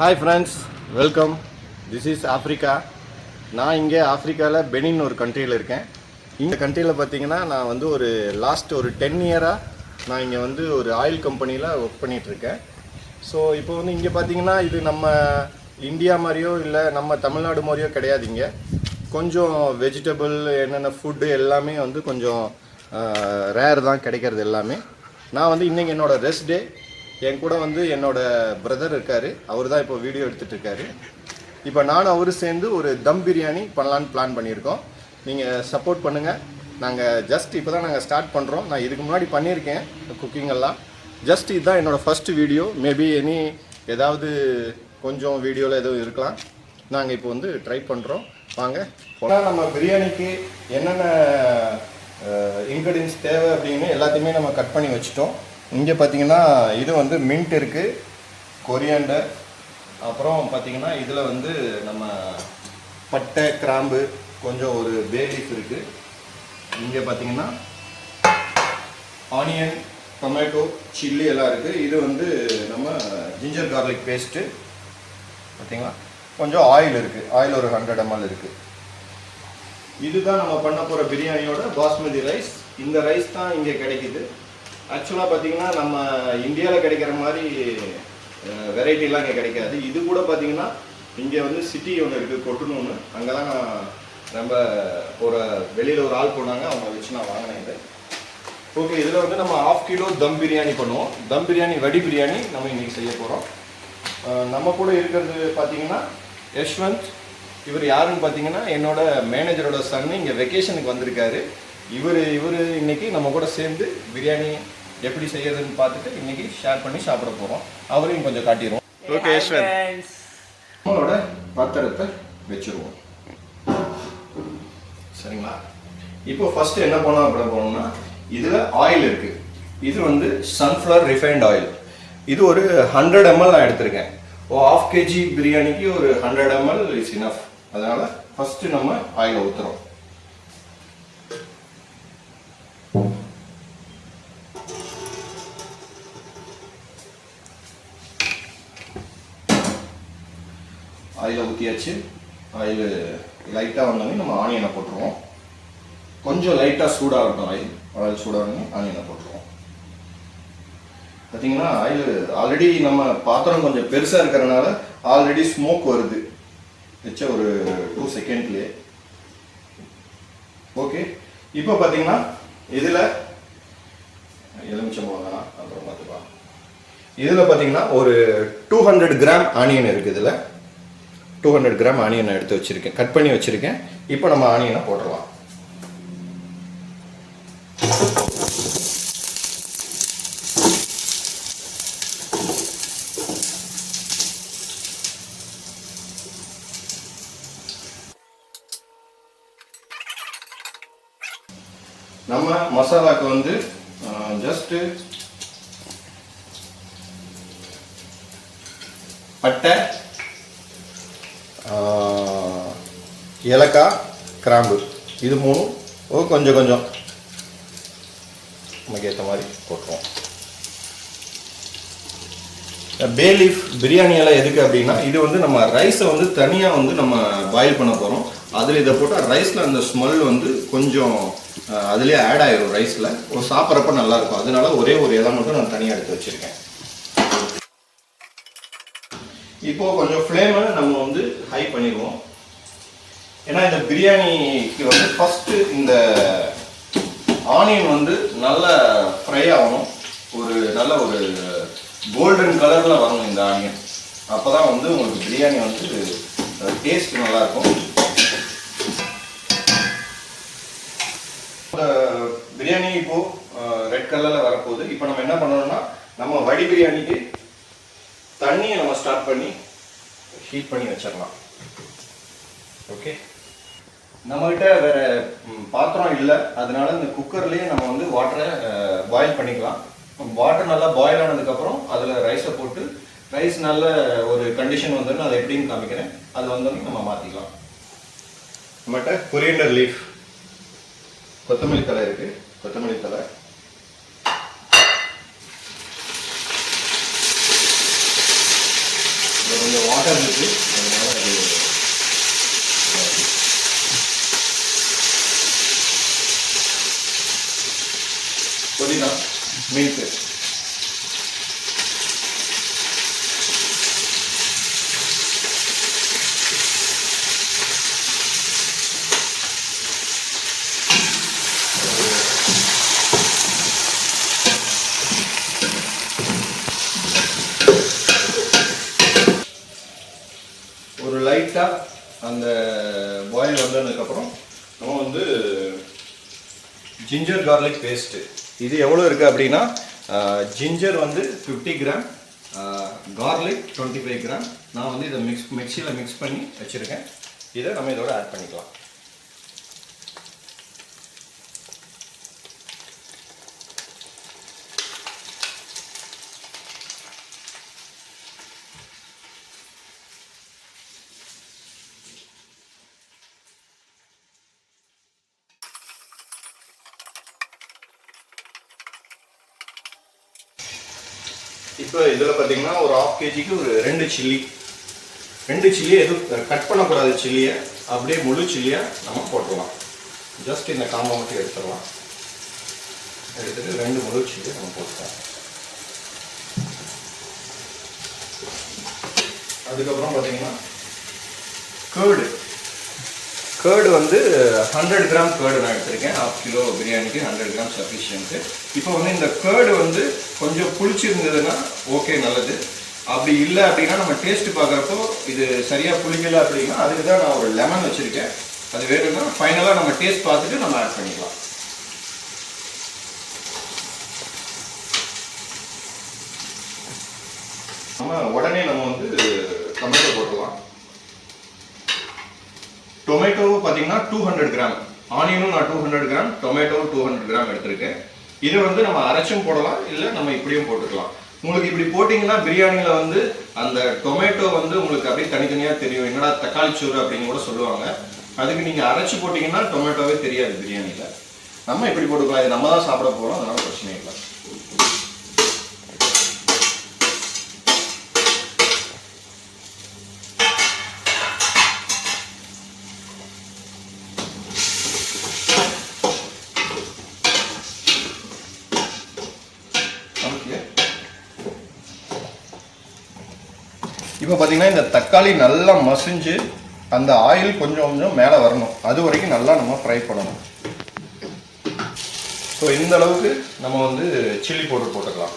Hi friends welcome this is Africa நான் இங்கே ஆஃப்ரிக்காவில் Benin ஒரு கண்ட்ரியில் இருக்கேன். இந்த கண்ட்ரியில் பார்த்தீங்கன்னா நான் வந்து ஒரு லாஸ்ட் ஒரு டென் இயராக நான் இங்கே வந்து ஒரு ஆயில் கம்பெனியில் ஒர்க் பண்ணிகிட்ருக்கேன் ஸோ இப்போ வந்து இங்கே பார்த்தீங்கன்னா இது நம்ம இந்தியா மாதிரியோ இல்லை நம்ம தமிழ்நாடு மாதிரியோ கிடையாது இங்கே. கொஞ்சம் வெஜிடபிள் என்னென்ன ஃபுட்டு எல்லாமே வந்து கொஞ்சம் ரேர் தான் கிடைக்கிறது எல்லாமே. நான் வந்து இன்றைக்கி என்னோட ரெஸ்ட் டே என் கூட வந்து என்னோட பிரதர் இருக்கார். அவர் தான் இப்போ வீடியோ எடுத்துகிட்டு இருக்காரு இப்போ நானும் அவரு சேர்ந்து ஒரு தம் பிரியாணி பண்ணலான்னு பிளான் பண்ணியிருக்கோம். நீங்கள் சப்போர்ட் பண்ணுங்கள் நாங்கள் ஜஸ்ட் இப்போ தான் நாங்கள் ஸ்டார்ட் பண்ணுறோம் நான் இதுக்கு முன்னாடி பண்ணியிருக்கேன் குக்கிங்கெல்லாம் ஜஸ்ட் இதுதான் என்னோடய ஃபர்ஸ்ட் வீடியோ மேபி எனி ஏதாவது கொஞ்சம் வீடியோவில் எதுவும் இருக்கலாம். நாங்கள் இப்போ வந்து ட்ரை பண்ணுறோம் வாங்க போனால் நம்ம பிரியாணிக்கு என்னென்ன இன்க்ரீடியன்ஸ் தேவை அப்படின்னு எல்லாத்தையுமே நம்ம கட் பண்ணி வச்சுட்டோம். இங்கே பார்த்தீங்கன்னா இது வந்து மின்ட் இருக்குது கொரியாண்டர் அப்புறம் பார்த்தீங்கன்னா இதில் வந்து நம்ம பட்டை கிராம்பு கொஞ்சம் ஒரு பேலீஃப் இருக்குது இங்கே பார்த்தீங்கன்னா ஆனியன் டொமேட்டோ சில்லி எல்லாம் இருக்குது இது வந்து நம்ம ஜிஞ்சர் கார்லிக் பேஸ்ட்டு பார்த்தீங்களா கொஞ்சம் ஆயில் இருக்குது ஆயில் ஒரு ஹண்ட்ரட் எம்எல் இருக்குது இதுதான் நம்ம பண்ண போகிற பிரியாணியோட பாஸ்மதி ரைஸ் இந்த ரைஸ் தான் இங்கே கிடைக்குது. ஆக்சுவலாக பார்த்தீங்கன்னா நம்ம இந்தியாவில் கிடைக்கிற மாதிரி வெரைட்டிலாம் இங்கே கிடைக்காது. இது கூட பார்த்தீங்கன்னா இங்கே வந்து சிட்டி ஒன்று இருக்குது கொட்டுணுன்னு அங்கே தான் நான் ரொம்ப ஒரு வெளியில் ஒரு ஆள் போனாங்க அவங்க வச்சு நான் வாங்கினேன் இது. ஓகே இதில் வந்து நம்ம ஆஃப் கிலோ தம் பிரியாணி பண்ணுவோம். தம் பிரியாணி வடி பிரியாணி நம்ம இன்னைக்கு செய்ய போகிறோம் நம்ம கூட இருக்கிறது பார்த்தீங்கன்னா யஷ்வந்த். இவர் யாருன்னு பார்த்தீங்கன்னா என்னோட மேனேஜரோட சன்னு இங்கே வெக்கேஷனுக்கு வந்திருக்காரு. இவர் இவர் இன்னைக்கு நம்ம கூட சேர்ந்து பிரியாணி எப்படி செய்யறதுன்னு பார்த்துட்டு இன்னைக்கு ஷேர் பண்ணி சாப்பிட போகிறோம் அவரையும் கொஞ்சம் காட்டிடுவோம். ஓகே நம்மளோட பாத்திரத்தை வச்சிருவோம். சரிங்களா? இப்போ ஃபர்ஸ்ட் என்ன பண்ணோம் அப்படி போனோம்னா இதுல ஆயில் இருக்கு. இது வந்து சன்ஃப்ளவர் ரிஃபைண்ட் ஆயில் இது ஒரு ஹண்ட்ரட் எம்எல் நான் எடுத்திருக்கேன். ஓ ஆஃப் கேஜி பிரியாணிக்கு ஒரு ஹண்ட்ரட் எம்எல் இஸ் இனஃப் அதனால ஃபர்ஸ்ட் நம்ம ஆயில் ஊத்துறோம். ஆயிலை ஊற்றியாச்சு ஆயில் லைட்டாக வந்தோடனே நம்ம ஆனியனை போட்டுருவோம். கொஞ்சம் லைட்டாக சூடாகட்டும் ஆயில் ஆயில் சூடாகணும் ஆனியனை போட்டுருவோம். பார்த்தீங்கன்னா ஆயில் ஆல்ரெடி நம்ம பாத்திரம் கொஞ்சம் பெருசாக இருக்கிறனால ஆல்ரெடி ஸ்மோக் வருது. வச்ச ஒரு டூ செகண்ட்லேயே ஓகே இப்போ பார்த்தீங்கன்னா இதில் எலுமிச்சம் போகலாம் அப்புறம் பார்த்துக்கலாம் இதில் பார்த்தீங்கன்னா ஒரு டூ ஹண்ட்ரட் கிராம் ஆனியன் இருக்குது இதில். டூ ஹண்ட்ரட் கிராம் ஆனியன் எடுத்து வச்சுருக்கேன். கட் பண்ணி வச்சுருக்கேன். இப்போ நம்ம ஆனியனை போட்டுடலாம் நம்ம மசாலாக்கு வந்து ஜஸ்ட்டு பட்டை ஆஹ், ஏலக்காய் கிராம்பு. இது மூணும் கொஞ்சம் கொஞ்சம். நமக்கு ஏற்ற மாதிரி போட்டுருவோம். பே லீஃப் பிரியாணி எல்லாம் எதுக்கு அப்படின்னா இது வந்து நம்ம ரைஸை வந்து தனியாக வந்து நம்ம பாயில் பண்ண போகிறோம் அதில் இதை போட்டால் ரைஸில் அந்த ஸ்மெல் வந்து கொஞ்சம் அதுலேயே ஆட் ஆயிரும் ரைஸில் சாப்பிட்றப்ப நல்லாயிருக்கும் அதனால ஒரே ஒரு இலை மட்டும் நான் தனியாக எடுத்து வச்சுருக்கேன். இப்போது கொஞ்சம் ஃப்ளேமை நம்ம வந்து ஹை பண்ணிடுவோம். ஏன்னா இந்த பிரியாணிக்கு வந்து ஃபஸ்ட்டு இந்த ஆனியன் வந்து நல்ல ஃப்ரை ஆகணும். ஒரு நல்ல ஒரு கோல்டன் கலரில் வரணும் இந்த ஆனியன் அப்போ தான் வந்து உங்களுக்கு பிரியாணி வந்து டேஸ்ட் நல்லாயிருக்கும். இந்த பிரியாணி இப்போது ரெட் கலரில் வரப்போகுது. இப்போ நம்ம என்ன பண்ணணும்னா நம்ம வடி பிரியாணிக்கு தண்ணியை நம்ம ஸ்டார்ட் பண்ணி ஹீட் பண்ணி வச்சிடலாம். ஓகே நம்மகிட்ட வேற பாத்திரம் இல்லை. அதனால இந்த குக்கர்லேயே நம்ம வந்து வாட்டரை பாயில் பண்ணிக்கலாம். வாட்டர் நல்லா பாயில் ஆனதுக்கப்புறம் அதில் ரைஸை போட்டு ரைஸ் நல்ல ஒரு கண்டிஷன் வந்துடும் அதை எப்படின்னு காமிக்கிறேன். அது வந்தோடனே நம்ம மாற்றிக்கலாம் நம்மகிட்ட கொரியண்டர் லீஃப் கொத்தமல்லி தலை இருக்கு. கொத்தமல்லி தலை கொஞ்சம் வாட்டர் இருக்கு அதனால அது புதினா மில்க் ஒரு லைட்டாக அந்த பாயில் வந்ததுக்கப்புறம் நம்ம வந்து ஜிஞ்சர் கார்லிக் பேஸ்ட்டு இது எவ்வளோ இருக்குது அப்படின்னா ஜிஞ்சர் வந்து fifty gram garlic twenty five gram நான் வந்து இதை மிக்ஸ் மிக்சியில் மிக்ஸ் பண்ணி வச்சுருக்கேன். இதை நம்ம இதோட ஆட் பண்ணிக்கலாம். இப்போ இதில் பார்த்தீங்கன்னா ஒரு ஆஃப் கேஜிக்கு ஒரு ரெண்டு சில்லி ரெண்டு சில்லியை எதுவும் கட் பண்ணக்கூடாது சில்லியை அப்படியே முழு சில்லியை நம்ம போட்டுடலாம். ஜஸ்ட் இந்த காம்பை மட்டும் எடுத்துடலாம். எடுத்துகிட்டு ரெண்டு முழு சில்லியை நம்ம போட்டுக்கலாம். அதுக்கப்புறம் பார்த்தீங்கன்னா கேர்டு கேர்டு வந்து ஹண்ட்ரட் கிராம் கேர்டு நான் எடுத்திருக்கேன். ஹாஃப் கிலோ பிரியாணிக்கு ஹண்ட்ரட் கிராம் சஃபிஷியன்ட்டு இப்போ வந்து இந்த கேர்டு வந்து கொஞ்சம் புளிச்சிருந்ததுன்னா ஓகே நல்லது. அப்படி இல்லை அப்படின்னா நம்ம டேஸ்ட்டு பார்க்குறப்போ இது சரியாக புளிக்கல அப்படின்னா அதுக்கு தான் நான் ஒரு லெமன் வச்சுருக்கேன். அது வேணும்னா ஃபைனலாக நம்ம டேஸ்ட் பார்த்துட்டு நம்ம ஆட் பண்ணிக்கலாம். நம்ம உடனே நம்ம வந்து டொமேட்டோ போட்டுடலாம் டொமேட்டோவும் பார்த்தீங்கன்னா டூ ஹண்ட்ரட் கிராம். ஆனியனும் நான் டூ ஹண்ட்ரட் கிராம். டொமேட்டோவும் டூ ஹண்ட்ரட் கிராம் எடுத்திருக்கேன். இதை வந்து நம்ம அரைச்சும் போடலாம் இல்லை நம்ம இப்படியும் போட்டுக்கலாம். உங்களுக்கு இப்படி போட்டிங்கன்னா பிரியாணியில் வந்து அந்த டொமேட்டோ வந்து உங்களுக்கு அப்படியே தனித்தனியாக தெரியும். என்னடா தக்காளி சோறு அப்படின்னு கூட சொல்லுவாங்க. அதுக்கு நீங்கள் அரைச்சி போட்டிங்கன்னா டொமேட்டோவே தெரியாது பிரியாணியில். நம்ம இப்படி போட்டுக்கலாம். இது நம்ம தான் சாப்பிட போகிறோம் அதனால் பிரச்சனை இல்லை ஓகே இப்போ பார்த்தீங்கன்னா இந்த தக்காளி நல்லா மசிஞ்சு அந்த ஆயில் கொஞ்சம் கொஞ்சம் மேலே வரணும். அது வரைக்கும் நல்லா நம்ம ஃப்ரை பண்ணணும். ஸோ இந்த அளவுக்கு நம்ம வந்து சில்லி பவுடர் போட்டுக்கலாம்.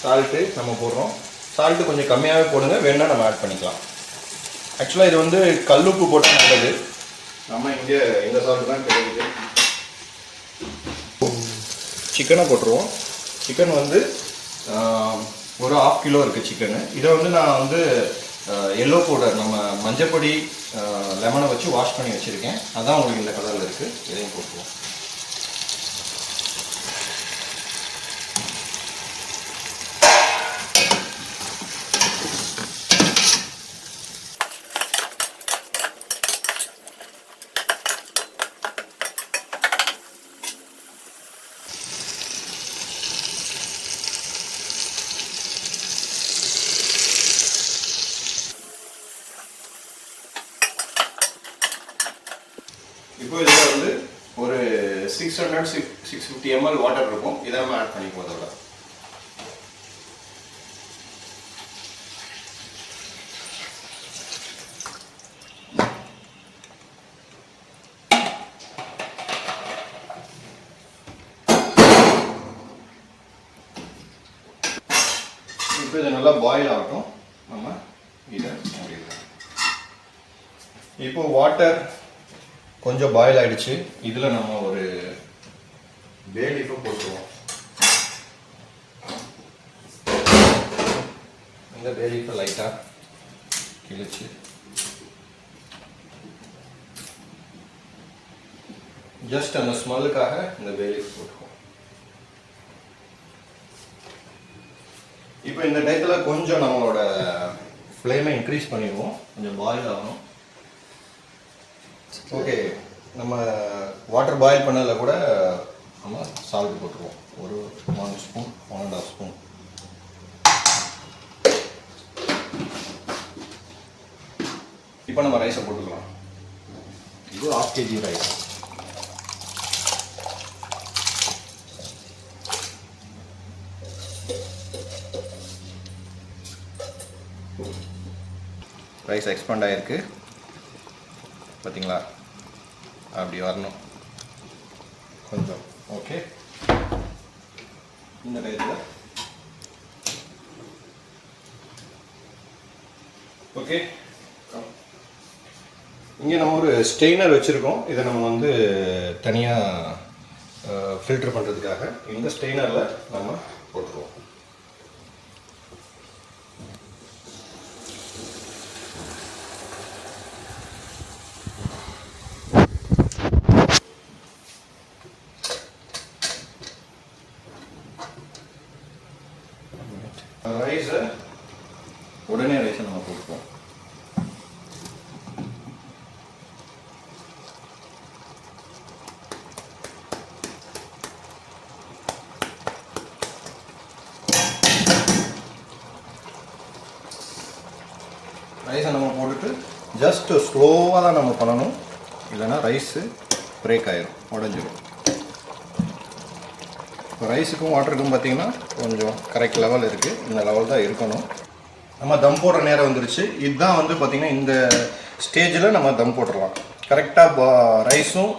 சால்ட்டு நம்ம போடுறோம். சால்ட்டு கொஞ்சம் கம்மியாகவே போடுங்க. வேணால் நம்ம ஆட் பண்ணிக்கலாம். ஆக்சுவலாக இது வந்து கல்லுப்பு போட்டு நல்லது நம்ம இங்கே இந்த சால்ட்டு தான் கிடைக்குது. சிக்கனை போட்டுருவோம் சிக்கன் வந்து ஒரு ஆஃப் கிலோ இருக்குது சிக்கனு இதை வந்து நான் வந்து எல்லோ பவுடர் நம்ம மஞ்சப்பொடி லெமனை வச்சு வாஷ் பண்ணி வச்சுருக்கேன். அதான் உங்களுக்கு இந்த கலரில் இருக்குது இதையும் போட்டுருவோம். இப்போ இதில் வந்து ஒரு six hundred six six fifty ML water இருக்கும். இதை நம்ம ஆட் பண்ணிக்குவோம் அதோட இப்போ இது நல்லா பாயில் ஆகட்டும். நம்ம இதை மூடிடலாம். இப்போ வாட்டர் கொஞ்சம் பாயில் ஆயிடுச்சு. இதில் நம்ம ஒரு பேலீஃபை போட்டுருவோம். இந்த பேலீஃபை லைட்டாக கிழிச்சு. ஜஸ்ட் அந்த ஸ்மெல்லுக்காக இந்த பேலீஃப் போட்டுருவோம். இப்போ இந்த டயத்தில் கொஞ்சம் நம்மளோட ஃப்ளேமை இன்க்ரீஸ் பண்ணிடுவோம். கொஞ்சம் பாயில் ஆகணும். ஓகே நம்ம வாட்டர் பாயில் பண்ணதில் கூட நம்ம சால்ட் போட்டுருவோம். ஒரு one spoon one and half spoon இப்போ நம்ம ரைஸை போட்டுக்கலாம். இது half KG rice rice expand ஆகிருக்கு பார்த்தீங்களா அப்படி வரணும். கொஞ்சம் ஓகே இந்த டயத்தில் ஓகே இங்கே நம்ம ஒரு ஸ்டெய்னர் வச்சுருக்கோம். இதை நம்ம வந்து தனியாக ஃபில்டர் பண்ணுறதுக்காக இந்த ஸ்டெய்னரில் நம்ம போட்டுருவோம் ரைஸை உடனே ரைஸை நம்ம போட்டுப்போம் ரைஸை நம்ம போட்டுட்டு ஜஸ்ட்டு ஸ்லோவாக தான் நம்ம பண்ணணும். இல்லைன்னா ரைஸு பிரேக் ஆகிரும் உடஞ்சிடும் இப்போ ரைஸுக்கும் வாட்டருக்கும் பார்த்தீங்கன்னா கொஞ்சம் கரெக்ட் லெவல் இருக்குது இந்த லெவல் தான் இருக்கணும். நம்ம தம் போடுற நேரம் வந்துருச்சு. இதுதான் வந்து பார்த்திங்கன்னா இந்த ஸ்டேஜில் நம்ம தம் போட்டுடலாம். கரெக்டாக ரைஸும்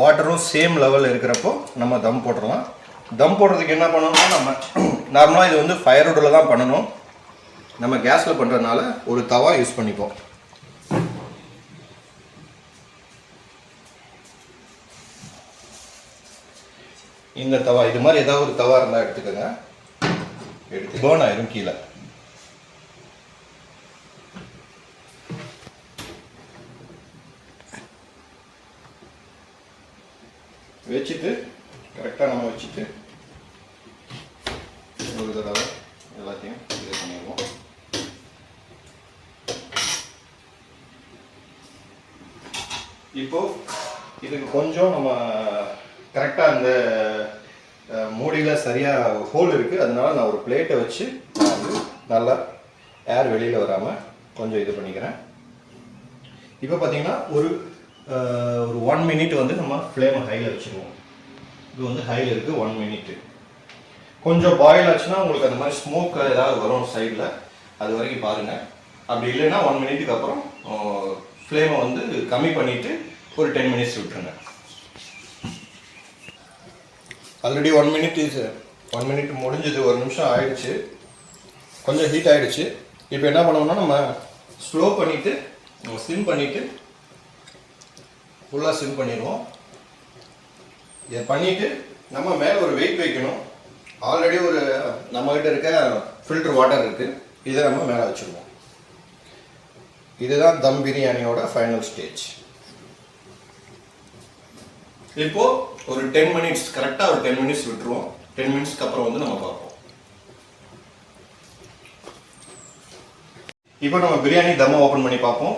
வாட்டரும் சேம் லெவல் இருக்கிறப்போ நம்ம தம் போட்டுடலாம். தம் போடுறதுக்கு என்ன பண்ணணும்னா நம்ம நார்மலாக இது வந்து ஃபயர்வுட்டில் தான் பண்ணணும். நம்ம கேஸில் பண்ணுறதுனால ஒரு தவா யூஸ் பண்ணிப்போம். இந்த தவா இது மாதிரி ஏதாவது ஒரு தவா இருந்தால் எடுத்துக்கோங்க. எடுத்து பேர்ன் ஆயிரும் கீழே வச்சுட்டு கரெக்டாக நம்ம வச்சுட்டு ஒரு தடவை எல்லாத்தையும் இது பண்ணிடுவோம் இப்போ இதுக்கு கொஞ்சம் நம்ம கரெக்டாக அந்த அஹ், சரியாக ஹோல் இருக்குது அதனால நான் ஒரு பிளேட்டை வச்சு நான் வந்து நல்லா ஏர் வெளியில் வராமல் கொஞ்சம் இது பண்ணிக்கிறேன். இப்போ பார்த்தீங்கன்னா ஒரு ஒரு ஒன் மினிட் வந்து நம்ம ஃப்ளேமை ஹையில் வச்சுருவோம். இது வந்து ஹையில் இருக்குது ஒன் மினிட்டு கொஞ்சம் பாயில் ஆச்சுன்னா உங்களுக்கு அந்த மாதிரி ஸ்மோக் ஏதாவது வரும் சைடில் அது வரைக்கும் பாருங்கள் அப்படி இல்லைன்னா ஒன் மினிட்டுக்கு அப்புறம் ஃப்ளேமை வந்து கம்மி பண்ணிவிட்டு ஒரு டென் மினிட்ஸ் விட்டுருங்க. ஆல்ரெடி ஒன் மினிட் இது ஒன் மினிட் முடிஞ்சது ஒரு நிமிஷம் ஆயிடுச்சு. கொஞ்சம் ஹீட் ஆயிடுச்சு. இப்போ என்ன பண்ணணும்னா நம்ம ஸ்லோ பண்ணிவிட்டு நம்ம ஸ்லிம் பண்ணிவிட்டு ஃபுல்லாக ஸ்லிம் பண்ணிடுவோம். இதை பண்ணிவிட்டு நம்ம மேலே ஒரு வெயிட் வைக்கணும். ஆல்ரெடி ஒரு நம்மக்கிட்ட இருக்க ஃபில்டர் வாட்டர் இருக்குது இதை நம்ம மேலே வச்சுருவோம். இதுதான் தம் பிரியாணியோட ஃபைனல் ஸ்டேஜ் இப்போ ஒரு டென் மினிட்ஸ் கரெக்டாக ஒரு டென் மினிட்ஸ் விட்டுருவோம் டென் மினிட்ஸ்க்கு அப்புறம் வந்து நம்ம பார்ப்போம் இப்போ நம்ம பிரியாணி தம்மை ஓப்பன் பண்ணி பார்ப்போம்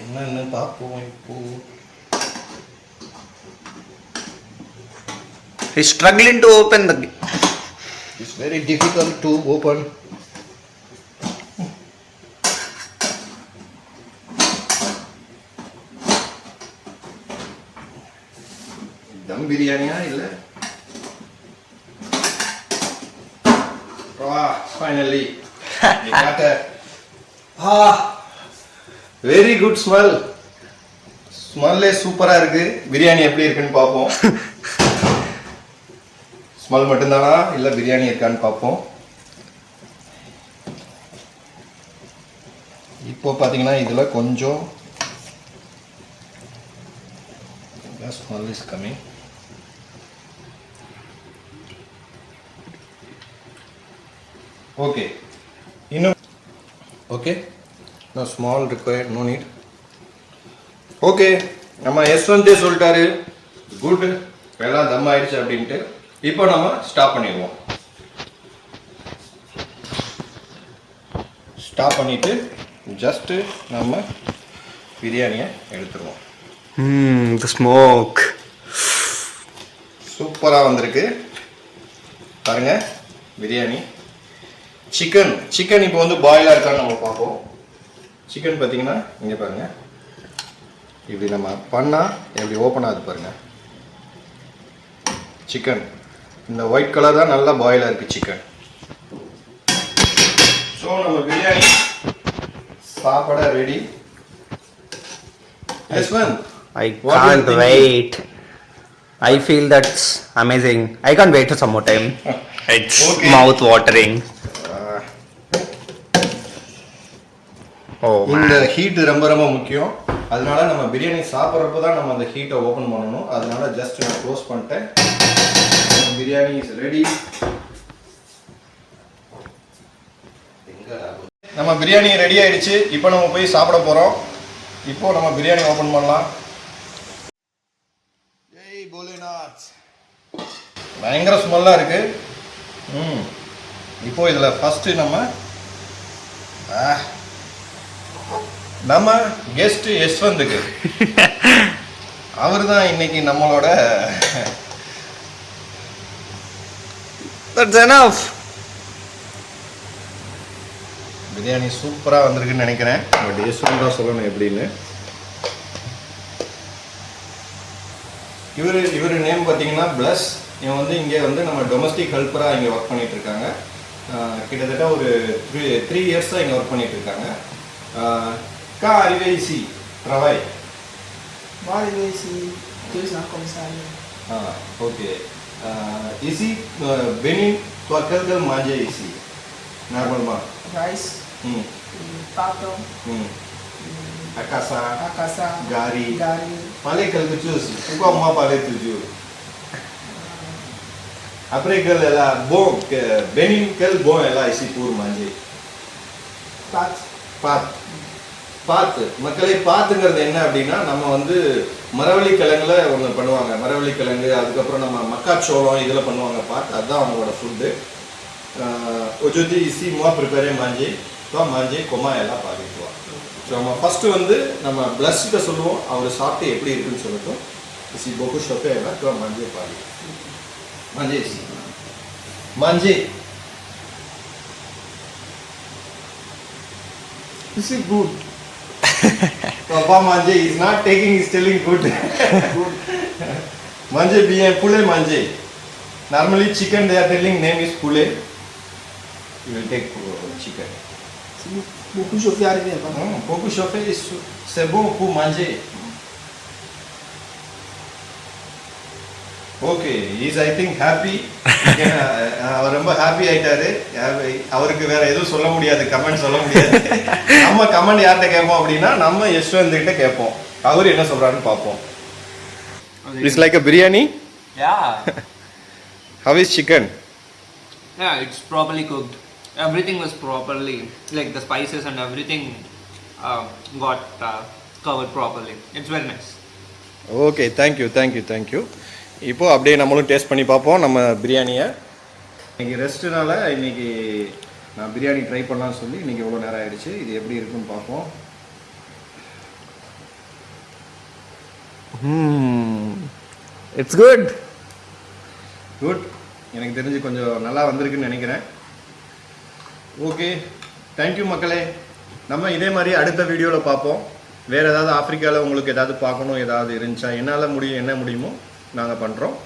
என்னன்னு பார்ப்போம் இப்போ He's struggling to open the. It's very difficult to open. Dum பிரியாணியா இல்லை? வா finally ah very good smell ஸ்மெல்லே சூப்பரா இருக்கு. பிரியாணி எப்படி இருக்குன்னு பார்ப்போம். ஸ்மெல் மட்டும்தானா? இல்லை பிரியாணி இருக்கான்னு பார்ப்போம். இப்போ பார்த்தீங்கன்னா இதில் கொஞ்சம் ஸ்மெல் இஸ் கம்மிங் ஓகே இன்னும் okay no small required no need okay நம்ம யஸ்வந்தே சொல்லிட்டாரு. குட் எல்லாம் தம் ஆயிடுச்சு அப்படின்ட்டு. இப்போ நம்ம ஸ்டாப் பண்ணிடுவோம். ஸ்டாப் பண்ணிட்டு ஜஸ்ட்டு நம்ம பிரியாணியை எடுத்துருவோம். Hmm, the smoke. சூப்பராக வந்திருக்கு. பாருங்க பிரியாணி. சிக்கன் சிக்கன் இப்போ வந்து பாயிலாக இருக்கான்னு நம்ம பார்ப்போம். சிக்கன் பார்த்தீங்கன்னா இங்கே பாருங்க. இப்படி நம்ம பண்ணால் எப்படி ஓப்பன் ஆகுது பாருங்க. சிக்கன் இந்த ஒயிட் கலர் தான் நல்லா பாயிலாக இருக்குது சிக்கன் ஸோ நம்ம பிரியாணி சாப்பிட ready Yashwant I What do you can't think? wait. I feel that's amazing. I can't wait for இந்த man. ஹீட் ரொம்ப ரொம்ப முக்கியம். அதனால நம்ம பிரியாணி சாப்பிட்றப்ப தான் நம்ம அந்த ஹீட்டை ஓப்பன் பண்ணணும். அதனால ஜஸ்ட் நான் க்ளோஸ் பண்ணிட்டேன். பிரியாணி இஸ் ரெடி நம்ம பிரியாணி ரெடி ஆயிடுச்சு. இப்போ நம்ம போய் சாப்பிட போறோம். இப்போ நம்ம பிரியாணி ஓப்பன் பண்ணலாம். ஜெய் போலேநாத் பயங்கர ஸ்மெல்லாக இருக்கு. ம். இப்போ இதில் ஃபஸ்ட்டு நம்ம ஆ நம்ம கெஸ்ட் யஷ்வந்துக்கு. அவர் தான் இன்னைக்கு நம்மளோட That's enough. பிரியாணி சூப்பராக வந்திருக்குன்னு நினைக்கிறேன். பட் யஷ்வந்த் தான் சொல்லணும் எப்படின்னு. இவர் இவர் நேம் பார்த்தீங்கன்னா ப்ளஸ் இவன் வந்து இங்கே வந்து நம்ம டொமஸ்டிக் ஹெல்ப்பராக இங்கே ஒர்க் பண்ணிட்டு இருக்காங்க. ஆஹ் கிட்டத்தட்ட ஒரு த்ரீ த்ரீ இயர்ஸாக இங்கே ஒர்க் பண்ணிட்டு Car, arrivei ici. Travail. Bon, arrivé ici. Deux ans comme ça. Ah, ok. Euh, ici, euh, Benin, toi, qu'est-ce que tu manges ici Normalement. Rice. Hmm. Pâte. Hmm. Akasa. Akasa. Gari. Gari. Pale calca chus. Tu qual ma après tu est là, bon, que, Benin, quel bon બો એલા ici pour manger Pâte. Pâte. பார்த்து மக்களை பார்த்துங்கிறது என்ன அப்படின்னா நம்ம வந்து மரவள்ளி கிழங்குல ஒன்று பண்ணுவாங்க. மரவள்ளி கிழங்கு அதுக்கப்புறம் நம்ம மக்காச்சோளம் இதில் பண்ணுவாங்க. பார்த்து அதுதான் அவங்களோட ஃபுட்டு ஒஜுதி இசி மூவா ப்ரிப்பேரே மாஞ்சி? ஸோ மாஞ்சி கொமா எல்லாம் பாதிக்குவோம் ஸோ நம்ம ஃபஸ்ட்டு வந்து நம்ம பிளஸ்கிட்ட சொல்லுவோம். அவர் சாப்பிட்டு எப்படி இருக்குன்னு சொல்லட்டும். இசி பொக்கு ஷொப்பே எல்லாம் ஸோ மாஞ்சி பாதி மாஞ்சி இசி. மாஞ்சி. This good. Papa Manje is not taking, he's telling good. good. Manje be Pule Manje. Normally chicken they are telling name is Pule. You will take uh, chicken. Beaucoup chauffeur arrive. Beaucoup chauffeur, c'est bon pour manger. Okay is I think happy அவர் ரொம்ப happy ஆயிட்டாரு. அவருக்கு வேற எதுவும் சொல்ல முடியாது comment சொல்ல முடியாது. நம்ம கமெண்ட் யார்கிட்ட கேட்போம் அப்படின்னா நம்ம யஷ்வந்த் கிட்ட கேட்போம். அவர் என்ன சொல்றாருன்னு பார்ப்போம். It's like a biryani Yeah, how is chicken yeah, it's properly cooked. Everything was properly, like the spices and everything uh, got uh, covered properly. It's very nice. Okay thank you thank you thank you இப்போ அப்படியே நம்மளும் taste பண்ணி பார்ப்போம் நம்ம பிரியாணியை. இன்னைக்கு ரெஸ்ட்டுனால இன்னைக்கு நான் பிரியாணி ட்ரை பண்ணலாம்னு சொல்லி இன்னைக்கு எவ்வளோ நேரம் ஆயிடுச்சு இது எப்படி இருக்குன்னு பார்ப்போம். It's good. குட் எனக்கு தெரிஞ்சு கொஞ்சம் நல்லா வந்திருக்குன்னு நினைக்கிறேன். ஓகே தேங்க்யூ மக்களே. நம்ம இதே மாதிரி அடுத்த வீடியோவில் பார்ப்போம். வேறு ஏதாவது ஆப்பிரிக்காவில் உங்களுக்கு ஏதாவது பார்க்கணும் ஏதாவது இருந்துச்சா என்னால் முடியும் என்ன முடியுமோ நாங்கள் பண்ணுறோம்